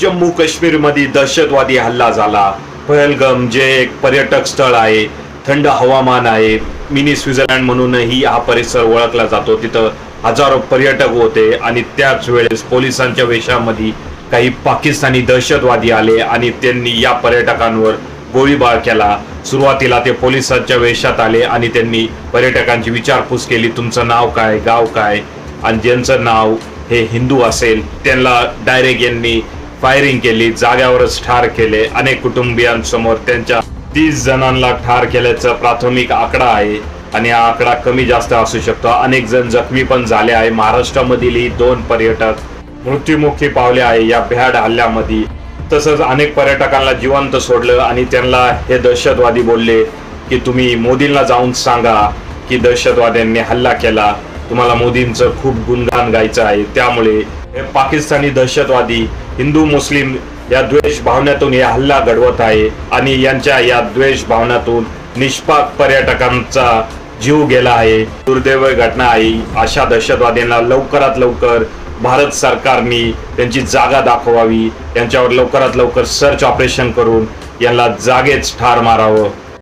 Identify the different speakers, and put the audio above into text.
Speaker 1: जम्मू काश्मीरमध्ये दहशतवादी हल्ला झाला. पहलगम जे एक पर्यटक स्थळ आहे थंड हवामान आहे मिनी स्वित्झर्लंड म्हणूनही हा परिसर ओळखला जातो. तिथं हजारो पर्यटक होते आणि त्याच वेळेस पोलिसांच्या वेशामध्ये काही पाकिस्तानी दहशतवादी आले आणि त्यांनी या पर्यटकांवर गोळीबार केला. सुरुवातीला ते पोलिसांच्या वेशात आले आणि त्यांनी पर्यटकांची विचारपूस केली तुमचं नाव काय? गाव काय? आणि ज्यांचं नाव हे हिंदू असेल त्यांना डायरेक्ट यांनी फायरिंग केली जाग्यावरच ठार केले. अनेक कुटुंबियांसमोर त्यांच्या तीस जणांना ठार केल्याचा प्राथमिक आकडा आहे आणि हा आकडा कमी जास्त असू शकतो. अनेक जण जखमी पण झाले आहे. महाराष्ट्रामधील दोन पर्यटक मृत्युमुखी पावले आहे या भ्याड हल्ल्यामध्ये. तसंच अनेक पर्यटकांना जिवंत सोडलं आणि त्यांना हे दहशतवादी बोलले की तुम्ही मोदींना जाऊन सांगा की दहशतवाद्यांनी हल्ला केला. तुम्हाला मोदींचं खूप गुणगान गायचं आहे. त्यामुळे हे पाकिस्तानी दहशतवादी हिंदू मुस्लिम या द्वेष भावनेतून हे हल्ला घडवत आहे आणि यांच्या या द्वेष भावनातून निष्पाक पर्यटकांचा जीव गेला आहे. दुर्दैव घटना आहे. अशा दहशतवाद्यांना लवकरात लवकर भारत सरकारने त्यांची जागा दाखवावी. त्यांच्यावर लवकरात लवकर सर्च ऑपरेशन करून यांना जागेच ठार मारावं.